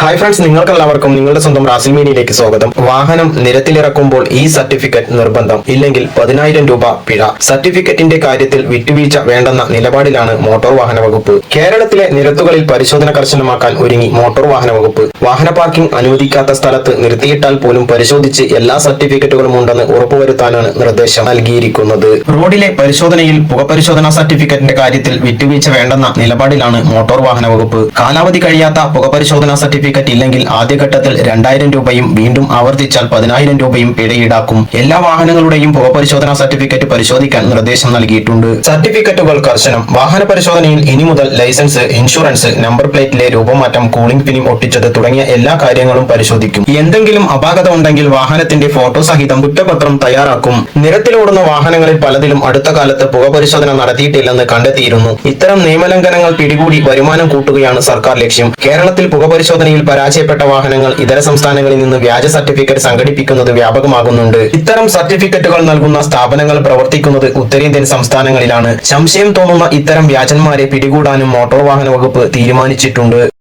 Hi friends നിങ്ങൾക്കെല്ലാവർക്കും നിങ്ങളുടെ സ്വന്തം റാസിൽ മീഡിയയിലേക്ക് സ്വാഗതം. വാഹനം നിരത്തിലിറക്കുമ്പോൾ ഈ സർട്ടിഫിക്കറ്റ് നിർബന്ധം ഇല്ലെങ്കിൽ പതിനായിരം രൂപ പിഴ. സർട്ടിഫിക്കറ്റിന്റെ കാര്യത്തിൽ വിട്ടുവീഴ്ച വേണ്ടെന്ന നിലപാടിലാണ് മോട്ടോർ വാഹന വകുപ്പ്. കേരളത്തിലെ നിരത്തുകളിൽ പരിശോധന കർശനമാക്കാൻ ഒരുങ്ങി മോട്ടോർ വാഹന വകുപ്പ്. വാഹന പാർക്കിംഗ് അനുവദിക്കാത്ത സ്ഥലത്ത് നിർത്തിയിട്ടാൽ പോലും പരിശോധിച്ച് എല്ലാ സർട്ടിഫിക്കറ്റുകളും ഉണ്ടെന്ന് ഉറപ്പുവരുത്താനാണ് നിർദ്ദേശം നൽകിയിരിക്കുന്നത്. റോഡിലെ പരിശോധനയിൽ പുകപരിശോധനാ സർട്ടിഫിക്കറ്റിന്റെ കാര്യത്തിൽ വിട്ടുവീഴ്ച വേണ്ടെന്ന നിലപാടിലാണ് മോട്ടോർ വാഹന വകുപ്പ്. കാലാവധി കഴിയാത്ത പുകപരിശോധനാ സർട്ടിഫിക്കറ്റ് ഇല്ലെങ്കിൽ ആദ്യഘട്ടത്തിൽ രണ്ടായിരം രൂപയും വീണ്ടും ആവർത്തിച്ചാൽ പതിനായിരം രൂപയും പിഴ ഈടാക്കും എല്ലാ വാഹനങ്ങളുടെയും പുകപരിശോധനാ സർട്ടിഫിക്കറ്റ് പരിശോധിക്കാൻ നിർദ്ദേശം നൽകിയിട്ടുണ്ട്. സർട്ടിഫിക്കറ്റുകൾ കർശനം. വാഹന പരിശോധനയിൽ ഇനി മുതൽ ലൈസൻസ് ഇൻഷുറൻസ് നമ്പർ പ്ലേറ്റിലെ രൂപമാറ്റം കൂളിംഗ് ഫിലിം ഒട്ടിച്ചത് തുടങ്ങിയ എല്ലാ കാര്യങ്ങളും പരിശോധിക്കും. എന്തെങ്കിലും അപാകത ഉണ്ടെങ്കിൽ വാഹനത്തിന്റെ ഫോട്ടോ സഹിതം കുറ്റപത്രം തയ്യാറാക്കും. നിരത്തിലോടുന്ന വാഹനങ്ങളിൽ പലതിലും അടുത്ത കാലത്ത് പുകപരിശോധന നടത്തിയിട്ടില്ലെന്ന് കണ്ടെത്തിയിരുന്നു. ഇത്തരം നിയമലംഘനങ്ങൾ പിടികൂടി വരുമാനം കൂട്ടുകയാണ് സർക്കാർ ലക്ഷ്യം. കേരളത്തിൽ പുകപരിശോധനയിൽ പരാജയപ്പെട്ട വാഹനങ്ങൾ ഇതര സംസ്ഥാനങ്ങളിൽ നിന്ന് വ്യാജ സർട്ടിഫിക്കറ്റ് സംഘടിപ്പിക്കുന്നത് വ്യാപകമാകുന്നുണ്ട്. ഇത്തരം സർട്ടിഫിക്കറ്റുകൾ നൽകുന്ന സ്ഥാപനങ്ങൾ പ്രവർത്തിക്കുന്നത് ഉത്തരേന്ത്യൻ സംസ്ഥാനങ്ങളിലാണ്. സംശയം തോന്നുന്ന ഇത്തരം വ്യാജന്മാരെ പിടികൂടാനും മോട്ടോർ വാഹന വകുപ്പ് തീരുമാനിച്ചിട്ടുണ്ട്.